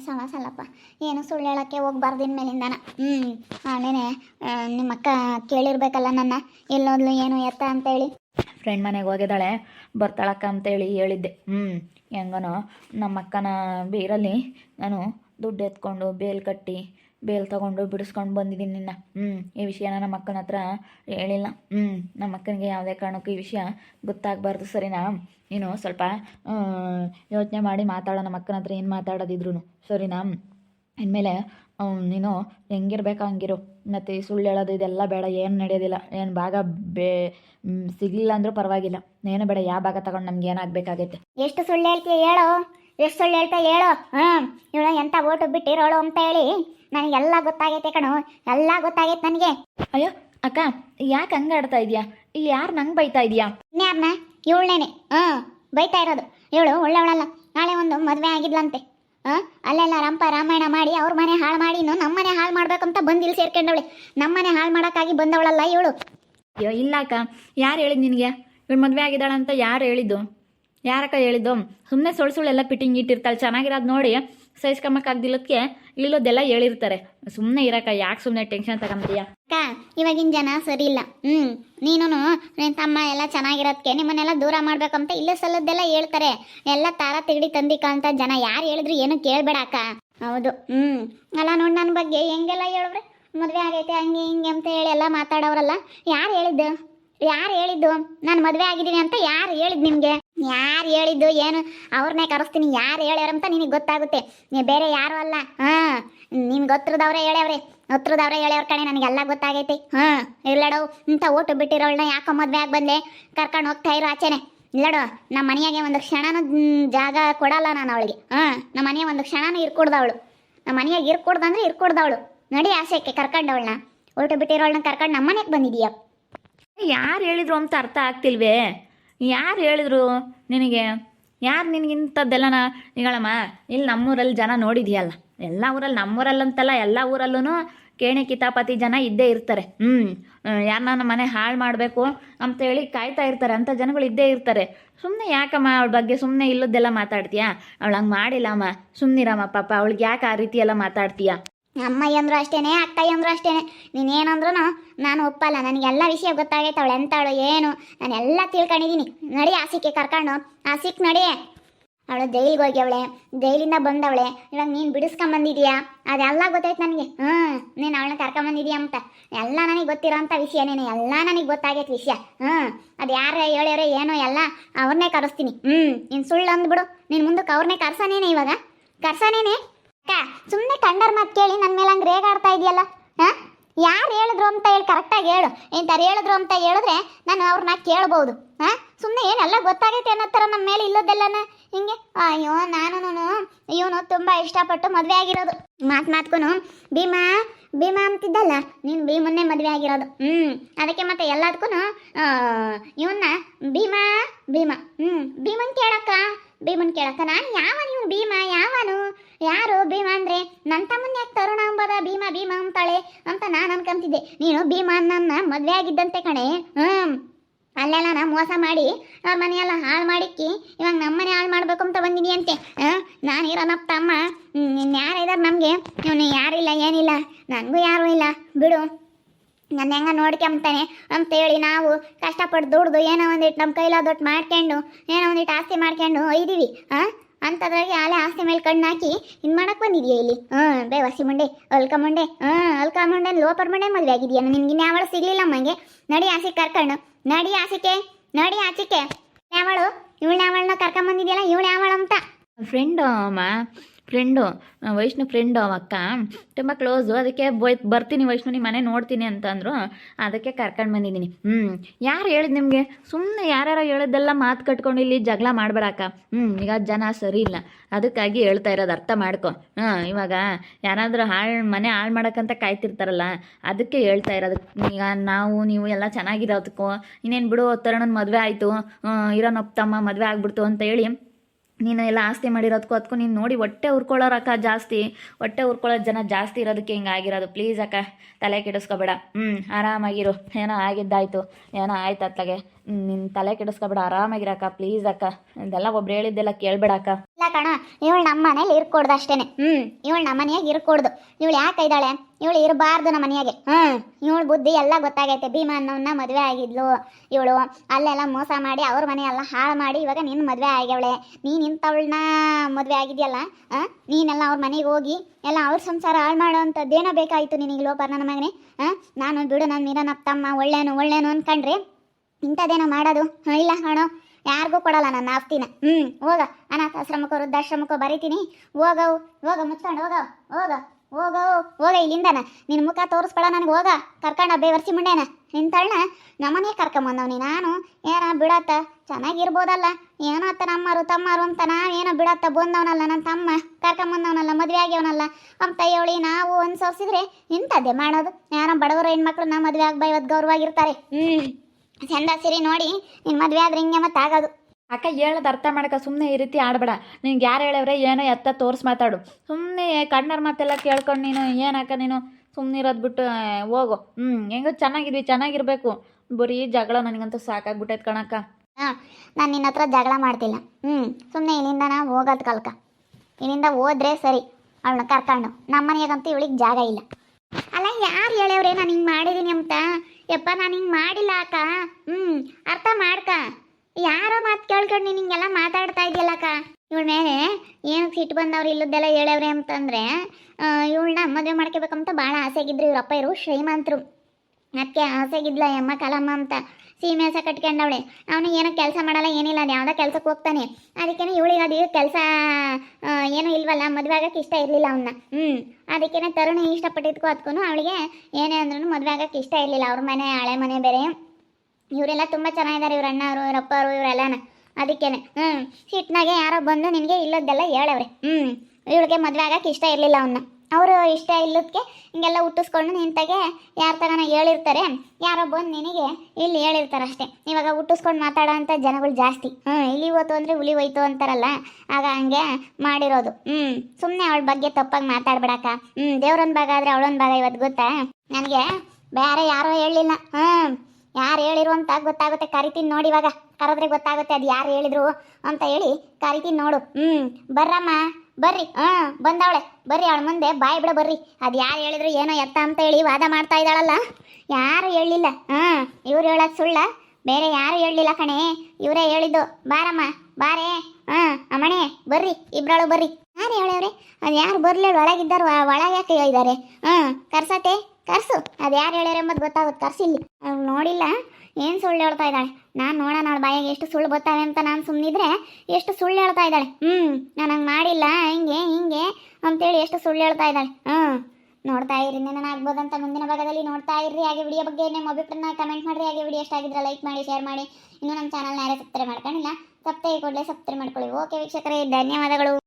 ಸಲ ಸಲಪ್ಪ ಏನು ಸುಳ್ಳು ಹೇಳೋಕ್ಕೆ ಹೋಗ್ಬಾರ್ದು ಇನ್ಮೇಲಿಂದಾನ. ಹ್ಞೂ ಅವನೇನೆ ನಿಮ್ಮ ಅಕ್ಕ ಕೇಳಿರ್ಬೇಕಲ್ಲ ನನ್ನ. ಎಲ್ಲೋದ್ಲು ಏನು ಎತ್ತ ಅಂತೇಳಿ. ಫ್ರೆಂಡ್ ಮನೆಗೆ ಹೋಗಿದ್ದಾಳೆ. ಬರ್ತಾಳಕ್ಕ ಅಂತೇಳಿ ಹೇಳಿದ್ದೆ. ಹ್ಞೂ ಹೆಂಗನೋ ನಮ್ಮ ಅಕ್ಕನ ಬೇರಲ್ಲಿ ನಾನು ದುಡ್ಡು ಎತ್ಕೊಂಡು ಬೇಲ್ ಕಟ್ಟಿ ಬೇಲ್ ತಗೊಂಡು ಬಿಡಿಸ್ಕೊಂಡು ಬಂದಿದ್ದೀನಿ ನಿನ್ನ. ಹ್ಞೂ ಈ ವಿಷಯನ ನಮ್ಮ ಅಕ್ಕನ ಹತ್ರ ಹೇಳಿಲ್ಲ. ಹ್ಞೂ ನಮ್ಮ ಅಕ್ಕನಿಗೆ ಯಾವುದೇ ಕಾರಣಕ್ಕೂ ಈ ವಿಷಯ ಗೊತ್ತಾಗಬಾರ್ದು, ಸರಿನಾ? ನೀನು ಸ್ವಲ್ಪ ಯೋಚನೆ ಮಾಡಿ ಮಾತಾಡೋ, ನಮ್ಮ ಅಕ್ಕನ ಹತ್ರ ಏನು ಮಾತಾಡೋದಿದ್ರು ಸರಿನಾ? ಇನ್ಮೇಲೆ ನೀನು ಹೆಂಗಿರ್ಬೇಕು ಹಂಗಿರು. ಮತ್ತು ಈ ಸುಳ್ಳು ಹೇಳೋದು ಇದೆಲ್ಲ ಬೇಡ ಏನು ನಡೆಯೋದಿಲ್ಲ. ಏನು ಭಾಗ ಬೇ ಸಿಗಲಿಲ್ಲ ಅಂದರೂ ಪರವಾಗಿಲ್ಲ. ಏನು ಬೇಡ ಯಾವ ಭಾಗ ತಗೊಂಡು ನಮ್ಗೆ ಏನಾಗಬೇಕಾಗೈತೆ ಎಷ್ಟು ಸುಳ್ಳು ಹೇಳ್ತೀಯ ಹೇಳು. ಎಷ್ಟು ಸುಳ್ಳು ಹೇಳ್ತಾ ಹೇಳು. ಹ್ಞೂ ಇವಳು ಎಂಥ ಓಟು ಬಿಟ್ಟಿರೋಳು ಅಂತ ಹೇಳಿ ನನಗೆಲ್ಲ ಗೊತ್ತಾಗೈತೆ ಕಣು. ಎಲ್ಲ ಗೊತ್ತಾಗೈತೆ ನನಗೆ. ಅಯ್ಯೋ ಅಕ್ಕ ಯಾಕೆ ಹಂಗೆ ಆಡ್ತಾ ಇದೆಯಾ? ಯಾರು ನಂಗೆ ಬೈತಾ ಇದೆಯಾ? ಇನ್ಯಾರನ್ನ ಇವಳೇನೆ. ಹ್ಞೂ ಬೈತಾ ಇರೋದು. ಇವಳು ಒಳ್ಳೆ ಒಳ್ಳಲ್ಲ ನಾಳೆ ಒಂದು ಮದುವೆ ಆಗಿದ್ಲಂತೆ. ಅಲ್ಲೆಲ್ಲ ರಂಪ ರಾಮಾಯಣ ಮಾಡಿ ಅವ್ರ ಮನೆ ಹಾಳು ಮಾಡಿ ಇನ್ನು ನಮ್ಮ ಮನೆ ಹಾಳು ಮಾಡ್ಬೇಕಂತ ಬಂದು ಇಲ್ಲಿ ಸೇರ್ಕೊಂಡವಳೆ. ನಮ್ಮ ಮನೆ ಹಾಳು ಮಾಡೋಕ್ಕಾಗಿ ಬಂದವಳಲ್ಲ ಇವಳು. ಅಯ್ಯೋ ಇಲ್ಲ ಅಕ್ಕ ಯಾರು ಹೇಳಿದ್ ನಿನಗೆ? ಇವಳು ಮದುವೆ ಆಗಿದ್ದಾಳಂತ ಯಾರು ಹೇಳಿದ್ದು? ಯಾರಕ್ಕ ಹೇಳಿದ್ದು? ಸುಮ್ಮನೆ ಸುಳ್ಳು ಸುಳ್ಳೆಲ್ಲ ಪಿಟ್ಟಿಂಗ್ ಇಟ್ಟಿರ್ತಾಳೆ, ಚೆನ್ನಾಗಿರೋದು ನೋಡಿ. ಸಹಿಸ್ಕೊಂಬಕ್ಕಾಗ್ದಿಲ್ಲದಕ್ಕೆ ಇಲ್ಲೋದೆಲ್ಲ ಹೇಳಿರ್ತಾರೆ. ಸುಮ್ಮನೆ ಇರಕ ಯಾಕೆ ಸುಮ್ಮನೆ ಟೆನ್ಷನ್ ತಗೊಂಬಿಯಾ? ಅಕ್ಕ, ಇವಾಗಿನ ಜನ ಸರಿ ಇಲ್ಲ. ಹ್ಞೂ ನೀನು ನಿನ್ನ ತಮ್ಮ ಎಲ್ಲ ಚೆನ್ನಾಗಿರೋದಕ್ಕೆ ನಿಮ್ಮನ್ನೆಲ್ಲ ದೂರ ಮಾಡ್ಬೇಕಂತ ಇಲ್ಲೇ ಸಲ್ಲದ್ದೆಲ್ಲ ಹೇಳ್ತಾರೆ. ಎಲ್ಲ ತಾರ ತಿಗಡಿ ತಂದಿಕ ಅಂತ ಜನ ಯಾರು ಹೇಳಿದ್ರು ಏನು ಕೇಳಬೇಡ ಅಕ್ಕ. ಹೌದು ಹ್ಞೂ ಅಲ್ಲ ನೋಡಿ ನನ್ನ ಬಗ್ಗೆ ಹೆಂಗೆಲ್ಲ ಹೇಳಿದ್ರೆ ಮದುವೆ ಆಗೈತೆ, ಹಂಗೆ ಹಿಂಗೆ ಅಂತ ಹೇಳಿ ಎಲ್ಲ ಮಾತಾಡೋರಲ್ಲ ಯಾರು ಹೇಳಿದ್ದು? ಯಾರು ಹೇಳಿದ್ದು? ನಾನು ಮದುವೆ ಆಗಿದ್ದೀನಿ ಅಂತ ಯಾರು ಹೇಳಿದ್ದು ನಿಮಗೆ? ಯಾರು ಹೇಳಿದ್ದು, ಏನು? ಅವ್ರನ್ನೇ ಕರೆಸ್ತೀನಿ, ಯಾರು ಹೇಳ್ಯಾರಂತ ನಿನಗೆ ಗೊತ್ತಾಗುತ್ತೆ. ನೀ ಬೇರೆ ಯಾರು ಅಲ್ಲ. ಹಾಂ, ನಿನ್ಗೆ ಗೊತ್ತಿರದವ್ರೆ ಹೇಳ್ಯವ್ರೆ. ಹತ್ರದವ್ರೆ ಹೇಳ್ಯವ್ರ ಕಣೆ, ನನಗೆಲ್ಲ ಗೊತ್ತಾಗೈತಿ. ಹಾಂ ಇಲ್ಲಡೋ ಇಂಥ ಓಟು ಬಿಟ್ಟಿರೋಳನ್ನ ಯಾಕೋ ಮದುವೆ ಆಗಿ ಬಂದೆ ಕರ್ಕೊಂಡು ಹೋಗ್ತಾ ಇರೋ ಆಚೆನೆ. ಇಲ್ಲಡೋ ನಮ್ಮ ಮನೆಯಾಗೆ ಒಂದು ಕ್ಷಣನೂ ಜಾಗ ಕೊಡಲ್ಲ ನಾನು ಅವಳಿಗೆ. ಹಾಂ ನಮ್ಮ ಮನೆಯ ಒಂದು ಕ್ಷಣನೂ ಇರ್ಕೊಡ್ದವಳು ನಮ್ಮ ಮನೆಯಾಗೆ ಇರ್ಕೊಡ್ದಂದ್ರೆ ಇರ್ಕೊಡ್ದವಳು ನಡಿ ಆಸೆಕ್ಕೆ ಕರ್ಕೊಂಡವಳನ್ನ ಓಟು ಬಿಟ್ಟಿರೋಳನ್ನ ಕರ್ಕೊಂಡು ನಮ್ಮ ಮನೆಗೆ ಬಂದಿದೀಯ. ಯಾರು ಹೇಳಿದ್ರು ಅಂತ ಅರ್ಥ ಆಗ್ತಿಲ್ವೇ? ಯಾರು ಹೇಳಿದ್ರು ನಿನಗೆ? ಯಾರು ನಿನಗಿಂಥದ್ದೆಲ್ಲನ ಹೇಳಮ್ಮ ಇಲ್ಲಿ ನಮ್ಮೂರಲ್ಲಿ ಜನ ನೋಡಿದೆಯಲ್ಲ, ಎಲ್ಲ ಊರಲ್ಲಿ ನಮ್ಮೂರಲ್ಲಂತಲ್ಲ ಎಲ್ಲ ಊರಲ್ಲೂ ಕೇಣಿ ಕಿತಾಪತಿ ಜನ ಇದ್ದೇ ಇರ್ತಾರೆ. ಹ್ಞೂ ಯಾರನ್ನ ಮನೆ ಹಾಳು ಮಾಡಬೇಕು ಅಂತೇಳಿ ಕಾಯ್ತಾ ಇರ್ತಾರೆ ಅಂಥ ಜನಗಳು ಇದ್ದೇ ಇರ್ತಾರೆ. ಸುಮ್ಮನೆ ಯಾಕಮ್ಮ ಅವಳ ಬಗ್ಗೆ ಸುಮ್ಮನೆ ಇಲ್ಲದ್ದೆಲ್ಲ ಮಾತಾಡ್ತೀಯಾ? ಅವಳು ಹಂಗೆ ಮಾಡಿಲ್ಲಮ್ಮ. ಸುಮ್ಮನಿರಮ್ಮ ಪಾಪ, ಅವಳಿಗೆ ಯಾಕೆ ಆ ರೀತಿ ಎಲ್ಲ ಮಾತಾಡ್ತೀಯಾ? ಅಮ್ಮಯ್ಯಂದ್ರು ಅಷ್ಟೇನೆ ಅಕ್ಕಯ್ಯಂದ್ರು ಅಷ್ಟೇನೆ. ನೀನೇನಂದ್ರೂ ನಾನು ಒಪ್ಪಲ್ಲ, ನನಗೆಲ್ಲ ವಿಷಯ ಗೊತ್ತಾಗೈತೆ ಅವಳು ಎಂತಾಳು, ಏನು? ನಾನು ಎಲ್ಲ ತಿಳ್ಕೊಂಡಿದ್ದೀನಿ ನಡಿ ಆಸಿಕೆ ಕರ್ಕೊಂಡು ಆಸಿಕ್ ನಡಿ. ಅವಳು ಜೈಲಿಗೆ ಹೋಗ್ಯವಳೆ, ಜೈಲಿಂದ ಬಂದವಳೆ. ಇವಾಗ ನೀನು ಬಿಡಿಸ್ಕೊಂಬಂದಿದೀಯಾ? ಅದೆಲ್ಲ ಗೊತ್ತೈತೆ ನನಗೆ. ಹ್ಞೂ ನೀನು ಅವಳನ್ನ ಕರ್ಕೊಂಬಂದಿದೀಯ ಅಂತ. ಎಲ್ಲ ನನಗೆ ಗೊತ್ತಿರೋ ವಿಷಯ ನೀನು, ಎಲ್ಲ ನನಗೆ ಗೊತ್ತಾಗೈತೆ ವಿಷಯ. ಹ್ಞೂ ಅದು ಯಾರು ಹೇಳ್ಯಾರೋ ಏನೋ ಎಲ್ಲ ಅವ್ರನ್ನೇ ಕರೆಸ್ತೀನಿ. ಹ್ಞೂ ನೀನು ಸುಳ್ಳು ಅಂದ್ಬಿಡು. ನೀನು ಮುಂದಕ್ಕೆ ಅವ್ರನ್ನೇ ಕರ್ಸನೇನೆ ಇವಾಗ. ಕರ್ಸನೇನೆ? ಅಕ್ಕ ಸುಮ್ಮನೆ ಕಂಡರ್ ಮಾತು ಕೇಳಿ ನನ್ನ ಮೇಲೆ ಹಂಗೆ ರೇಗಾಡ್ತಾ ಇದೆಯಲ್ಲ? ಹಾಂ? ಯಾರು ಹೇಳಿದ್ರು ಅಂತ ಹೇಳಿ ಕರೆಕ್ಟಾಗಿ ಹೇಳು. ಇಂಥವ್ರು ಹೇಳಿದ್ರು ಅಂತ ಹೇಳಿದ್ರೆ ನಾನು ಅವ್ರನ್ನ ಕೇಳ್ಬೋದು. ಹಾಂ? ಸುಮ್ಮನೆ ಏನೆಲ್ಲ ಗೊತ್ತಾಗೈತೆ ಅನ್ನೋ ಥರ ನಮ್ಮ ಮೇಲೆ ಇಲ್ಲದೆಲ್ಲನ? ಹಿಂಗೆ? ಅಯ್ಯೋ ನಾನು ಇವನು ತುಂಬ ಇಷ್ಟಪಟ್ಟು ಮದುವೆ ಆಗಿರೋದು. ಮಾತು ಮಾತ್ಕೊನು, ಭೀಮಾ ಭೀಮಾ ಅಂತಿದ್ದಲ್ಲ, ನೀನು ಭೀಮನ್ನೇ ಮದುವೆ ಆಗಿರೋದು. ಹ್ಞೂ ಅದಕ್ಕೆ ಮತ್ತೆ ಎಲ್ಲದಕ್ಕೂ ಇವನ್ನ ಭೀಮಾ ಭೀಮಾ. ಹ್ಞೂ ಭೀಮನ್ ಕೇಳಕ್ಕ. ಭೀಮನ್ ಕೇಳಕ್ಕ, ನಾನು ಯಾವ ನೀವು ಭೀಮ ಯಾವನು? ಯಾರು? ಭೀಮ ಅಂದ್ರೆ ನನ್ನ ತಮ್ಮನ್ ಯಾಕೆ ತರುಣ ಅಂಬದ? ಭೀಮ ಭೀಮ ಅಂತಾಳೆ ಅಂತ ನಾನು ಅನ್ಕೊಂತಿದ್ದೆ. ನೀನು ಭೀಮ ನನ್ನ ಮದ್ವೆ ಆಗಿದ್ದಂತೆ ಕಣೆ. ಹ್ಮ್. ಅಲ್ಲೆಲ್ಲ ನಾ ಮೋಸ ಮಾಡಿ ಅವ್ರ ಮನೆಯೆಲ್ಲ ಹಾಳು ಮಾಡಿಕ್ಕಿ ಇವಾಗ ನಮ್ಮನೆ ಹಾಳು ಮಾಡ್ಬೇಕು ಅಂತ ಬಂದಿನಿ ಅಂತೆ ನಾನು ನಮ್ಮ ತಮ್ಮ ಯಾರು ಇದ್ದಾರೆ ನಮಗೆ? ಇವನು ಯಾರಿಲ್ಲ, ಏನಿಲ್ಲ. ನನಗೂ ಯಾರೂ ಇಲ್ಲ. ಬಿಡು. ನನ್ನ ಹೆಂಗ ನೋಡ್ಕೊಂಬ್ತಾನೆ ಅಂತೇಳಿ ನಾವು ಕಷ್ಟಪಟ್ಟು ದುಡ್ದು ಏನೋ ಒಂದಿಟ್ಟು ನಮ್ಮ ಕೈಲಾದೊಟ್ಟು ಮಾಡ್ಕೊಂಡು, ಏನೋ ಒಂದಿಟ್ಟು ಆಸ್ತಿ ಮಾಡ್ಕೊಂಡು ಒಯ್ದೀವಿ ಹಾಂ ಅಂಥದ್ರಾಗೆ ಆಲೆ ಆಸ್ತಿ ಮೇಲೆ ಕಣ್ಣು ಹಾಕಿ, ಇನ್ ಮಾಡಕ್ ಬಂದಿದ್ಯಾ ಇಲ್ಲಿ? ಹ್ಞೂ ಬೇವಸಿ ಮುಂಡೆ, ಅಲ್ಕ ಮುಂಡೆ ಹ್ಞೂ ಅಲ್ಕ ಮುಂಡೆ, ಲೋಪರ್ ಮುಂಡೆ ಮದುವೆ ಆಗಿದೆಯಾ? ನಿನ್ಗೆ ಯಾವಳು ಸಿಗ್ಲಿಲ್ಲ ಅಮ್ಮಂಗೆ? ನಡಿ ಆಸೆ ಕರ್ಕೊಂಡು, ನಡಿ ಆಸಿಕೆ ನಡಿ ಆಚಿಕೆ ಯಾವಳು? ಇವಳು ಯಾವಳನ್ನ ಕರ್ಕೊಂಬಂದಿದ್ಯಲ್ಲ, ಇವಳು ಯಾವಳು ಅಂತ ಫ್ರೆಂಡ್ ಅಮ್ಮ. ಫ್ರೆಂಡು ವೈಷ್ಣು ಫ್ರೆಂಡು ಅವಕ್ಕ ತುಂಬ ಕ್ಲೋಸು ಅದಕ್ಕೆ ಬರ್ತೀನಿ ವೈಷ್ಣು ನಿಮ್ಮ ಮನೆ ನೋಡ್ತೀನಿ ಅಂತಂದರು. ಅದಕ್ಕೆ ಕರ್ಕೊಂಡು ಬಂದಿದ್ದೀನಿ. ಹ್ಞೂ ಯಾರು ಹೇಳಿದ್ ನಿಮಗೆ? ಸುಮ್ಮನೆ ಯಾರ್ಯಾರೋ ಹೇಳಿದ್ದೆಲ್ಲ ಮಾತು ಕಟ್ಕೊಂಡು ಇಲ್ಲಿ ಜಗಳ ಮಾಡಬೇಡಕ್ಕ ಹ್ಞೂ ಈಗ ಜನ ಸರಿ ಇಲ್ಲ. ಅದಕ್ಕಾಗಿ ಹೇಳ್ತಾ ಇರೋದು ಅರ್ಥ ಮಾಡ್ಕೊ. ಹಾಂ, ಇವಾಗ ಯಾರಾದರೂ ಹಾಳು, ಮನೆ ಹಾಳು ಮಾಡೋಕ್ಕಂತ ಕಾಯ್ತಿರ್ತಾರಲ್ಲ, ಅದಕ್ಕೆ ಹೇಳ್ತಾ ಇರೋದು. ಈಗ ನಾವು, ನೀವು ಎಲ್ಲ ಚೆನ್ನಾಗಿರೋದಕ್ಕೂ, ಇನ್ನೇನು ಬಿಡು, ತರಣನ ಮದುವೆ ಆಯಿತು. ಇರೋನೊಪ್ಪ ತಮ್ಮ ಮದುವೆ ಆಗ್ಬಿಡ್ತು ಅಂತ ಹೇಳಿ ನೀನು ಎಲ್ಲ ಆಸ್ತಿ ಮಾಡಿರೋದಕ್ಕೂ ಅದಕ್ಕೂ ನೀನು ನೋಡಿ ಹೊಟ್ಟೆ ಉರ್ಕೊಳ್ಳೋರು ಅಕ್ಕ ಜಾಸ್ತಿ. ಹೊಟ್ಟೆ ಉರ್ಕೊಳ್ಳೋ ಜನ ಜಾಸ್ತಿ ಇರೋದಕ್ಕೆ ಹಿಂಗೆ ಆಗಿರೋದು. ಪ್ಲೀಸ್ ಅಕ್ಕ, ತಲೆ ಕೆಡಿಸ್ಕೋಬೇಡ. ಹ್ಞೂ ಆರಾಮಾಗಿರು. ಏನೋ ಆಗಿದ್ದಾಯ್ತು. ಏನೋ ಆಯ್ತು ಅತ್ಲಾಗೆ. ನಿನ್ನ ತಲೆ ಕೆಡಿಸ್ಕೊಬೇಡ ಆರಾಮಾಗಿರಕ್ಕ ಪ್ಲೀಸ್ ಅಕ್ಕ. ಇದೆಲ್ಲ ಒಬ್ರು ಹೇಳಿದ್ದೆಲ್ಲ ಕೇಳ್ಬೇಡ ಅಕ್ಕ ಇಲ್ಲ ಕಣ, ಇವಳು ನಮ್ಮ ಮನೇಲಿ ಇರ್ಕೊಡ್ದು ಅಷ್ಟೇನೆ. ಹ್ಮ್, ಇವಳು ನಮ್ಮ ಮನೆಯಾಗ ಇರ್ಕೊಡ್ದು. ಇವಳು ಯಾಕೆ ಇದ್ದಾಳೆ? ಇವಳು ಇರಬಾರ್ದು ನಮ್ಮ ಮನೆಯಾಗೆ. ಹ್ಮ್, ಇವಳು ಬುದ್ಧಿ ಎಲ್ಲ ಗೊತ್ತಾಗೈತೆ. ಭೀಮ ಅನ್ನೋನ್ನ ಮದುವೆ ಆಗಿದ್ಲು. ಇವಳು ಅಲ್ಲೆಲ್ಲ ಮೋಸ ಮಾಡಿ ಅವ್ರ ಮನೆಯೆಲ್ಲ ಹಾಳು ಮಾಡಿ ಇವಾಗ ನಿನ್ನ ಮದುವೆ ಆಗ್ಯವಳೆ. ನೀನು ಇಂಥವಳನ್ನ ಮದುವೆ ಆಗಿದ್ಯಲ್ಲ, ಆ? ನೀನೆಲ್ಲ ಅವ್ರ ಮನೆಗೆ ಹೋಗಿ ಎಲ್ಲ ಅವ್ರ ಸಂಸಾರ ಹಾಳು ಮಾಡೋ ಅಂಥದ್ದೇನೋ ಬೇಕಾಯಿತು ನಿನಗೆ ಲೋಪ ನನ್ನ ಮಗನೇ, ಆ? ನಾನು ಬಿಡು ನನ್ನ ಮೀರನಪ್ಪ ತಮ್ಮ ಒಳ್ಳೇನು ಒಳ್ಳೇನು ಅನ್ಕಂಡ್ರೆ ಇಂಥದ್ದೇನೋ ಮಾಡೋದು? ಇಲ್ಲ ಅಣ್ಣ, ಯಾರಿಗೂ ಕೊಡಲ್ಲ ನನ್ನ ಆಸ್ತಿನ. ಹ್ಞೂ ಹೋಗ. ಅನಾಥಾಶ್ರಮಕ್ಕೋ, ವೃದ್ಧಾಶ್ರಮಕ್ಕೋ ಬರೀತೀನಿ. ಹೋಗವು ಹೋಗ, ಮುಚ್ಕೊಂಡು ಹೋಗವು ಹೋಗ ಹೋಗವು ಹೋಗ ಇಲ್ಲಿಂದನ. ನಿನ್ನ ಮುಖ ತೋರಿಸ್ಬೇಡ ನನಗೆ, ಹೋಗ. ಕರ್ಕೊಂಡ ಬೇವರ್ಸಿ ಮುಂಡೇನ. ನಿಂತಳ್ನ ನಮ್ಮನೆ ಕರ್ಕೊಂಬಂದವ್ನಿ ನಾನು. ಏನ ಬಿಡತ್ತ? ಚೆನ್ನಾಗಿರ್ಬೋದಲ್ಲ. ಏನೋ ಅತ್ತ ನಮ್ಮರು, ತಮ್ಮರು ಅಂತ ನಾವೇನೋ ಬಿಡತ್ತ ಬಂದವನಲ್ಲ ನನ್ನ ತಮ್ಮ. ಕರ್ಕೊಂಬಂದವನಲ್ಲ ಮದುವೆ ಆಗ್ಯವನಲ್ಲ. ಅಂತ ಹೇಳಿ ನಾವು ಅನ್ಸೋಸಿದ್ರೆ ಇಂಥದ್ದೇ ಮಾಡೋದು. ಯಾರೋ ಬಡವರು ಹೆಣ್ಮಕ್ಳು ನಾ ಮದುವೆ ಆಗ್ಬಾ ಇವತ್ತು ಗೌರವಾಗಿರ್ತಾರೆ. ಹ್ಞೂ ಚಂದ ಸಿರಿ ನೋಡಿ ನಿನ್ನ ಮದುವೆ ಆದ್ರೆ ಹಿಂಗೆ ಮತ್ತೆ ಆಗೋದು. ಅಕ್ಕ ಹೇಳೋದು ಅರ್ಥ ಮಾಡಕ ಸುಮ್ಮನೆ ಈ ರೀತಿ ಆಡ್ಬೇಡ. ನಿನ್ಗೆ ಯಾರು ಹೇಳವ್ರೆ ಏನೋ ಎತ್ತ ತೋರ್ಸಿ ಮಾತಾಡು. ಸುಮ್ಮನೆ ಕಣ್ಣರ ಮಾತೆಲ್ಲ ಕೇಳ್ಕೊಂಡು ನೀನು ಏನಕ್ಕ ನೀನು? ಸುಮ್ಮನೆ ಇರೋದು ಬಿಟ್ಟು ಹೋಗು. ಹ್ಞೂ ಹೆಂಗೋ ಚೆನ್ನಾಗಿದ್ವಿ ಚೆನ್ನಾಗಿರ್ಬೇಕು. ಬರೀ ಜಗಳ ನನಗಂತೂ ಸಾಕಾಗ್ಬಿಟ್ಟೈತೆ ಕಣಕ್ಕ. ಹಾಂ ನಾನು ನಿನ್ನ ಹತ್ರ ಜಗಳ ಮಾಡ್ತಿಲ್ಲ. ಹ್ಞೂ ಸುಮ್ಮನೆ ಇಲ್ಲಿಂದ ನಾ ಹೋಗೋದು ಕಲ್ಕ. ಇಲ್ಲಿಂದ ಹೋದ್ರೆ ಸರಿ. ಅವಳನ್ನ ಕರ್ಕೊಂಡು. ನಮ್ಮ ಮನೆಯಾಗಂತೂ ಇವಳಿಗೆ ಜಾಗ ಇಲ್ಲ. ಅಲ್ಲ ಯಾರು ಹೇಳವ್ರೆ ನಾನು ಹಿಂಗೆ ಮಾಡಿದ್ದೀನಿ ಅಂತ. ಯಪ್ಪ, ನಾನು ಹಿಂಗೆ ಮಾಡಿಲ್ಲ ಅಕ್ಕ. ಹ್ಞೂ ಅರ್ಥ ಮಾಡ್ಕ. ಯಾರೋ ಮಾತು ಕೇಳ್ಕೊಂಡು ನೀನು ಹಿಂಗೆಲ್ಲ ಮಾತಾಡ್ತಾ ಇದೆಯಲ್ಲ ಅಕ್ಕ. ಇವಳ ಮೇಲೆ ಏನಕ್ಕೆ ಸಿಟ್ಟು ಬಂದವ್ರು ಇಲ್ಲದ್ದೆಲ್ಲ ಹೇಳವ್ರೆ ಅಂತಂದರೆ ಇವಳನ್ನ ಮದುವೆ ಮಾಡ್ಕೋಬೇಕಂತ ಭಾಳ ಆಸೆಗಿದ್ರು ಇವ್ರಪ್ಪ ಇವರು ಶ್ರೀಮಂತರು. ಅದಕ್ಕೆ ಆಸೆಗಿದ್ಲ ಯಮ್ಮ ಕಲಮ್ಮ ಅಂತ. ಸೀಮೆ ಹಸ ಕಟ್ಕೊಂಡವಳೆ. ಅವನು ಏನೋ ಕೆಲಸ ಮಾಡಲ್ಲ, ಏನಿಲ್ಲ, ಅದು ಯಾವುದೋ ಕೆಲಸಕ್ಕೆ ಹೋಗ್ತಾನೆ. ಅದಕ್ಕೇನೆ ಇವಳಿಗೆ ಅದು ಕೆಲಸ ಏನೂ ಇಲ್ವಲ್ಲ, ಮದುವೆ ಆಗಕ್ಕೆ ಇಷ್ಟ ಇರಲಿಲ್ಲ ಅವನ್ನ ಹ್ಞೂ ಅದಕ್ಕೇನೆ ತರುಣಿ ಇಷ್ಟಪಟ್ಟಿದ್ಕೋ ಅದಕ್ಕೂ ಅವಳಿಗೆ ಏನೇ ಅಂದ್ರೂ ಮದುವೆ ಆಗಕ್ಕೆ ಇಷ್ಟ ಇರಲಿಲ್ಲ. ಅವ್ರ ಮನೆ, ಹಳೆ ಮನೆ ಬೇರೆ. ಇವರೆಲ್ಲ ತುಂಬ ಚೆನ್ನಾಗಿದ್ದಾರೆ, ಇವ್ರ ಅಣ್ಣವರು ಇವ್ರಪ್ಪ ಅಪ್ಪರು ಇವರೆಲ್ಲನ ಅದಕ್ಕೇನೆ. ಹ್ಞೂ ಸಿಟ್ನಾಗೆ ಯಾರೋ ಬಂದು ನಿನಗೆ ಇಲ್ಲದ್ದೆಲ್ಲ ಹೇಳವ್ರೆ. ಹ್ಞೂ ಇವಳಿಗೆ ಮದುವೆ ಆಗಕ್ಕೆ ಇಷ್ಟ ಇರಲಿಲ್ಲ ಅವನ್ನ ಅವರು ಇಷ್ಟ ಇಲ್ಲದಕ್ಕೆ ಹಿಂಗೆಲ್ಲ ಹುಟ್ಟಿಸ್ಕೊಂಡು ನಿಂತಾಗೆ ಯಾರ ತಗನ ಹೇಳಿರ್ತಾರೆ. ಯಾರೋ ಬಂದು ನಿನಗೆ ಇಲ್ಲಿ ಹೇಳಿರ್ತಾರೆ ಅಷ್ಟೇ ಇವಾಗ ಹುಟ್ಟಿಸ್ಕೊಂಡು ಮಾತಾಡೋ ಅಂಥ ಜನಗಳು ಜಾಸ್ತಿ. ಹ್ಞೂ ಇಲ್ಲಿ ಹೋತು ಅಂದರೆ ಹುಲಿ ಹೋಯ್ತು ಅಂತಾರಲ್ಲ, ಆಗ ಹಂಗೆ ಮಾಡಿರೋದು. ಹ್ಞೂ ಸುಮ್ಮನೆ ಅವಳ ಬಗ್ಗೆ ತಪ್ಪಾಗಿ ಮಾತಾಡ್ಬಿಡಕ್ಕ. ಹ್ಞೂ ದೇವ್ರೊಂದು ಭಾಗ ಆದರೆ ಅವಳೊಂದು ಭಾಗ ಇವತ್ತು ಗೊತ್ತಾ? ನನಗೆ ಬೇರೆ ಯಾರೋ ಹೇಳಿಲ್ಲ ಹ್ಞೂ ಯಾರು ಹೇಳಿರು ಅಂತ ಗೊತ್ತಾಗುತ್ತೆ. ಕರಿತೀನಿ ನೋಡಿ ಇವಾಗ. ಕರೆದ್ರೆ ಗೊತ್ತಾಗುತ್ತೆ ಅದು ಯಾರು ಹೇಳಿದ್ರು ಅಂತ ಹೇಳಿ ಕರಿತೀನಿ ನೋಡು. ಹ್ಞೂ ಬರ್ರಮ್ಮ. ಬರ್ರಿ, ಹಾಂ, ಬಂದವಳೆ. ಬರ್ರಿ, ಅವಳ ಮುಂದೆ ಬಾಯಿ ಬಿಡ ಬರ್ರಿ. ಅದು ಯಾರು ಹೇಳಿದ್ರು ಏನೋ ಎತ್ತ ಅಂತ ಹೇಳಿ ವಾದ ಮಾಡ್ತಾ ಇದ್ದಾಳಲ್ಲ. ಯಾರು ಹೇಳಲಿಲ್ಲ, ಹಾಂ, ಇವ್ರು ಹೇಳೋದು ಸುಳ್ಳ. ಬೇರೆ ಯಾರು ಹೇಳಲಿಲ್ಲ ಕಣೆ. ಇವರೇ ಹೇಳಿದ್ದು, ಬಾರಮ್ಮ, ಬಾರೇ, ಹಾಂ, ಅಮ್ಮಣೆ, ಬರ್ರಿ, ಇಬ್ರಳು ಬರ್ರಿ. ಯಾರು ಹೇಳವ್ರೆ? ಅದು ಯಾರು ಬರ್ಲಿ ಒಳಗಿದ್ದಾರು ಒಳಗೆ ಯಾಕೆ ಇದ್ದಾರೆ ಹಾಂ, ಕರ್ಸತ್ತೆ, ಕರ್ಸು. ಅದು ಯಾರು ಹೇಳ್ಯಾರ ಎಂಬುದು ಗೊತ್ತಾಗುತ್ತೆ ಕರ್ಸಿಲ್ಲಿ. ನೋಡಿಲ್ಲ. ಏನು ಸುಳ್ಳು ಹೇಳ್ತಾ ಇದ್ದಾಳೆ? ನಾನು ನೋಡೋಣ ಅವಳ ಬಾಯಿಗೆ ಎಷ್ಟು ಸುಳ್ಳು ಬರ್ತಾವೆ ಅಂತ ನಾನು ಸುಮ್ಮನಿದ್ರೆ ಎಷ್ಟು ಸುಳ್ಳು ಹೇಳ್ತಾ ಇದ್ದಾಳೆ? ಹ್ಞೂ ನಾನು ಹಂಗೆ ಮಾಡಿಲ್ಲ, ಹಿಂಗೆ ಹಿಂಗೆ ಅಂತೇಳಿ ಎಷ್ಟು ಸುಳ್ಳು ಹೇಳ್ತಾ ಇದ್ದಾಳೆ? ಹ್ಞೂ ನೋಡ್ತಾ ಇರಿ ನನ್ನ ಆಗ್ಬೋದಂತ ಮುಂದಿನ ಭಾಗದಲ್ಲಿ ನೋಡ್ತಾ ಇರ್ರಿ, ಹಾಗೆ ವಿಡಿಯೋ ಬಗ್ಗೆ ನಿಮ್ಮ ಅಭಿಪ್ರಾಯನ ಕಮೆಂಟ್ ಮಾಡಿರಿ, ಹಾಗೆ ವಿಡಿಯೋ ಆಗಿದ್ರೆ ಲೈಕ್ ಮಾಡಿ ಶೇರ್ ಮಾಡಿ. ಇನ್ನೂ ನಮ್ಮ ಚಾನಲ್ನ ಯಾರೇ ಸಬ್ಸ್ಕ್ರೈಬ್ ಮಾಡ್ಕೊಂಡಿಲ್ಲ ಸಬ್ಸ್ಕ್ರೈಬ್ ಕೂಡಲೇ ಸಬ್ಸ್ಕ್ರೈಬ್ ಮಾಡ್ಕೊಳ್ಳಿ. ಓಕೆ ವೀಕ್ಷಕರೇ, ಧನ್ಯವಾದಗಳು.